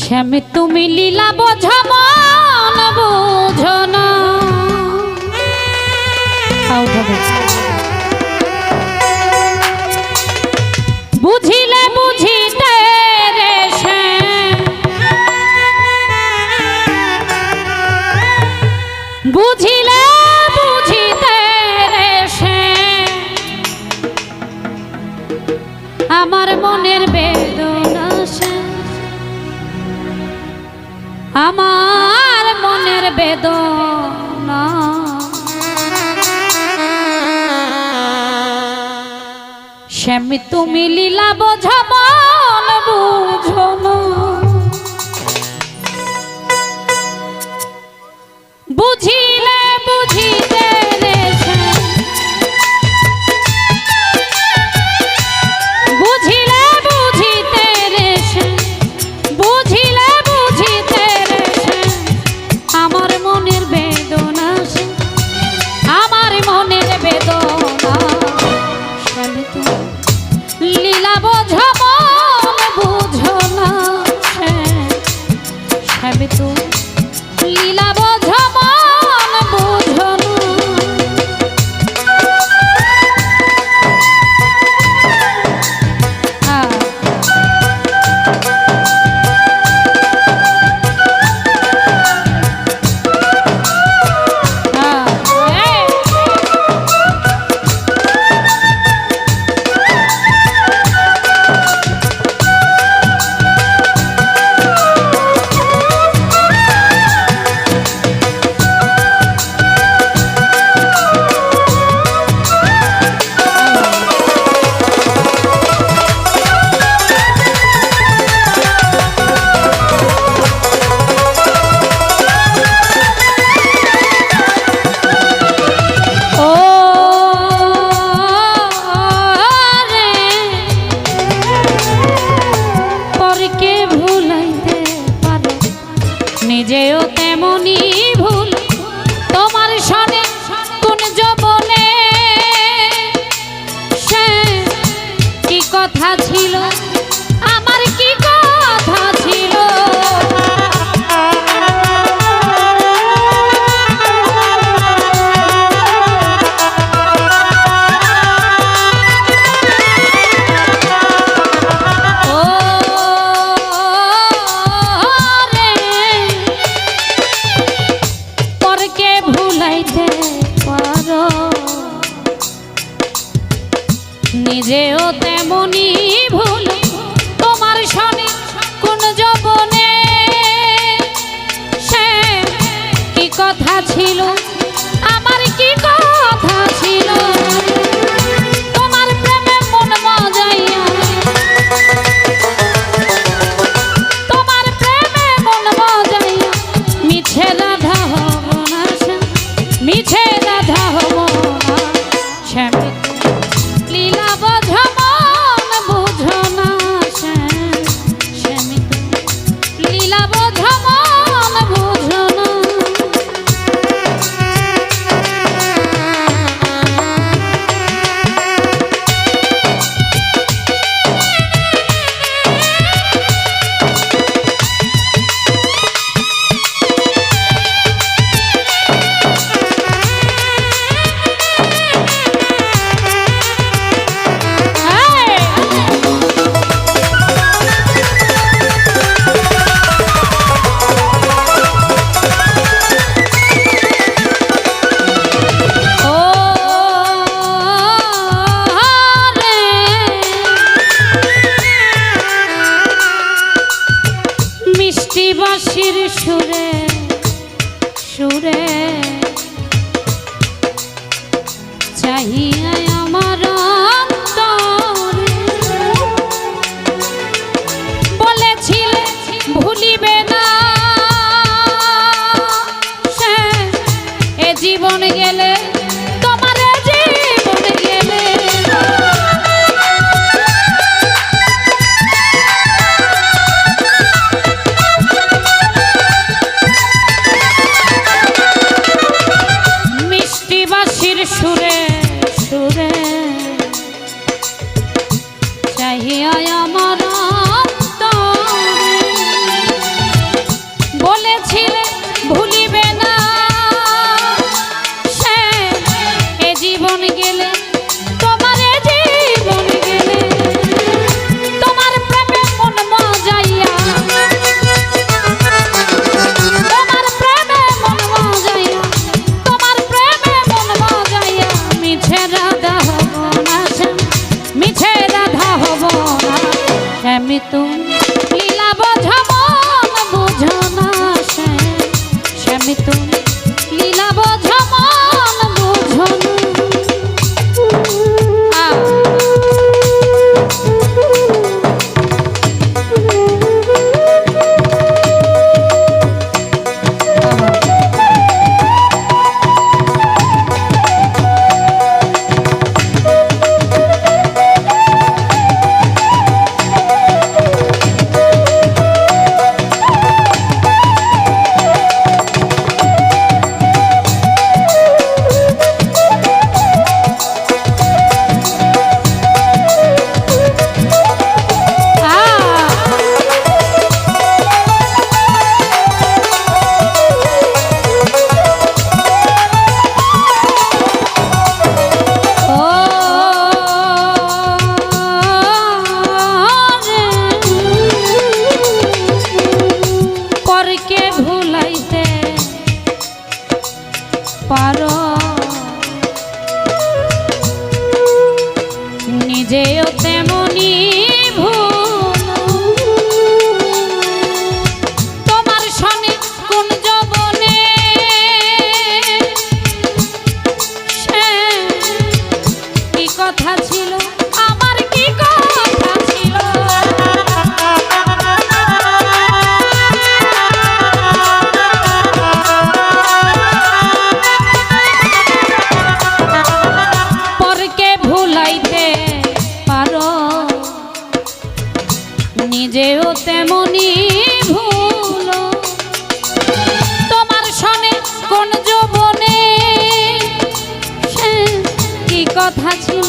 শ্যাম তুমি লীলা বোঝো মন বোঝ না। বুঝি আমার মনের বেদনা। শ্যামি তুমি লীলা বোঝাব বুঝো বুঝি কথা ছিল সুরে সুরে। চাহিয়ায় আমার বলেছিলে ভুলিবে এ জীবনে এমনই ভুল। তোমার সনে কোন যৌবনে কি কথা ছিল?